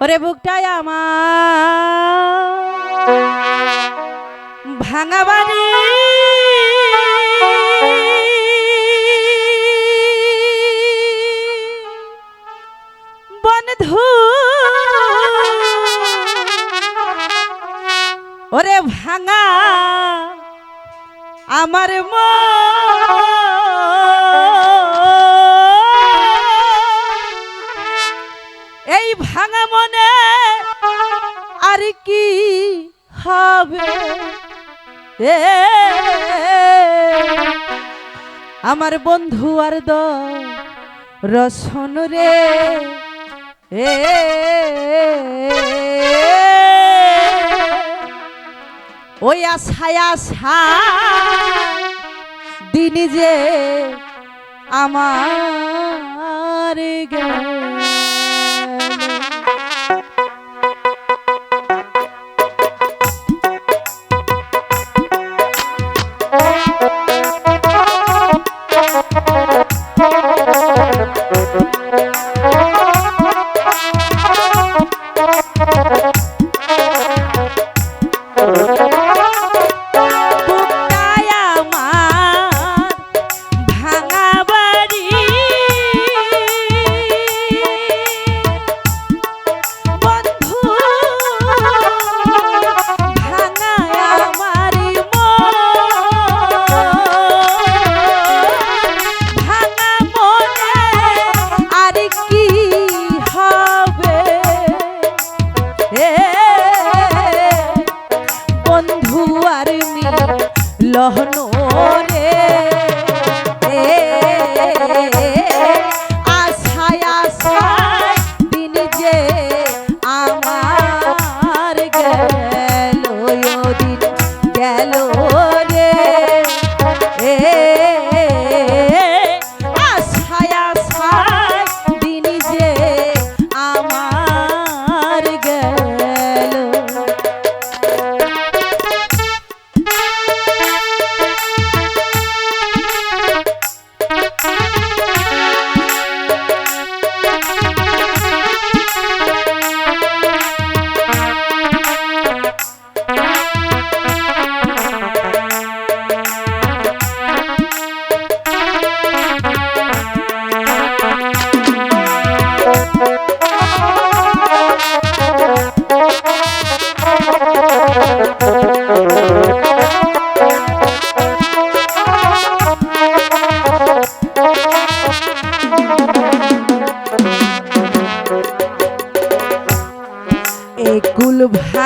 ওরে বুকটায় আমার বন্ধু। ওরে ভাঙা আমার মা ভাঙা মনে আর কি হবে? এ, আমার বন্ধু আর দ, রসন রে। এ, ওই আশায় আশা দিন যে আমার গেল।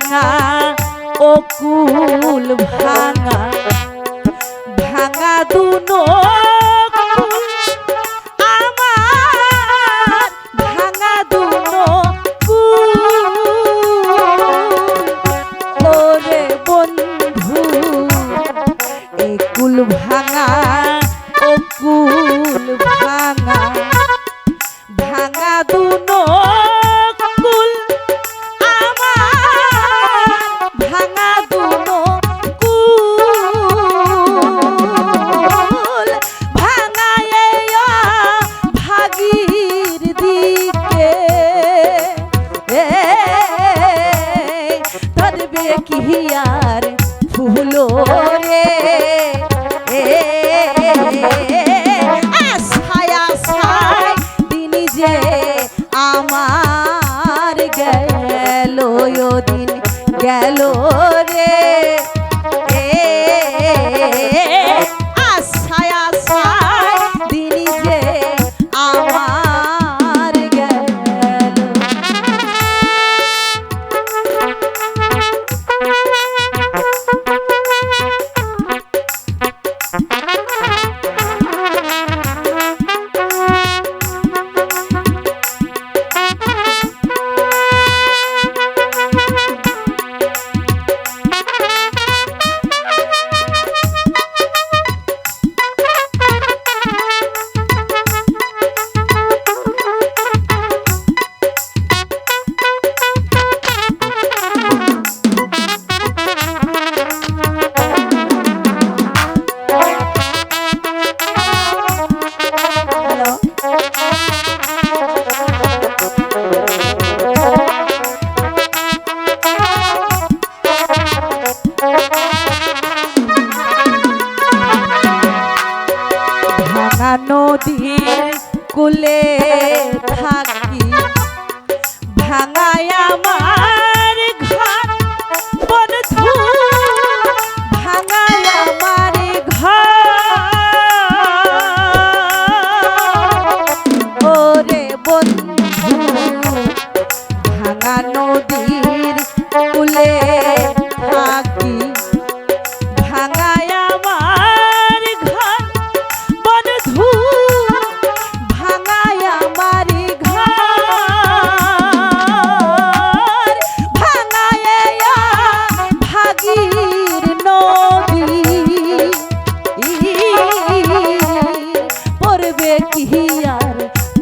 ভাঙা ও কুল ভাঙা ভাঙা দুনো গেল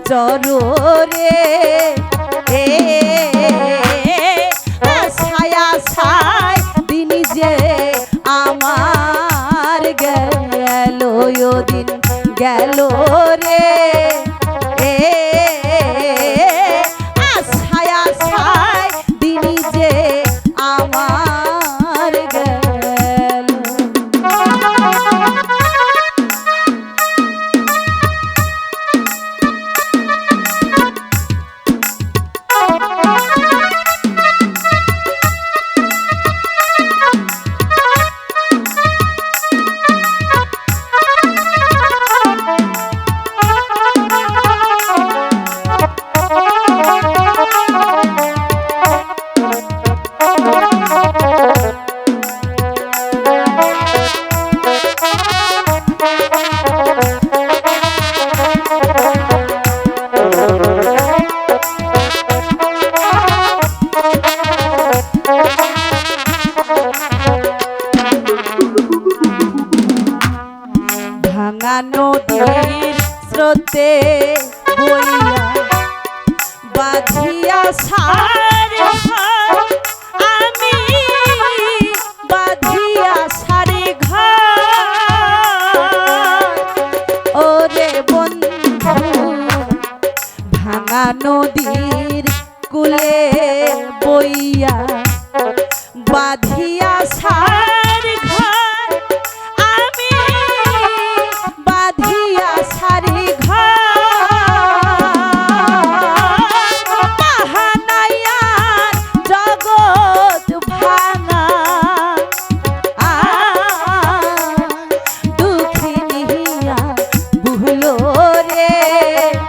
চরো এ ছায়া ছায় দিন যে আমার গেল দিন গেল রে। রে।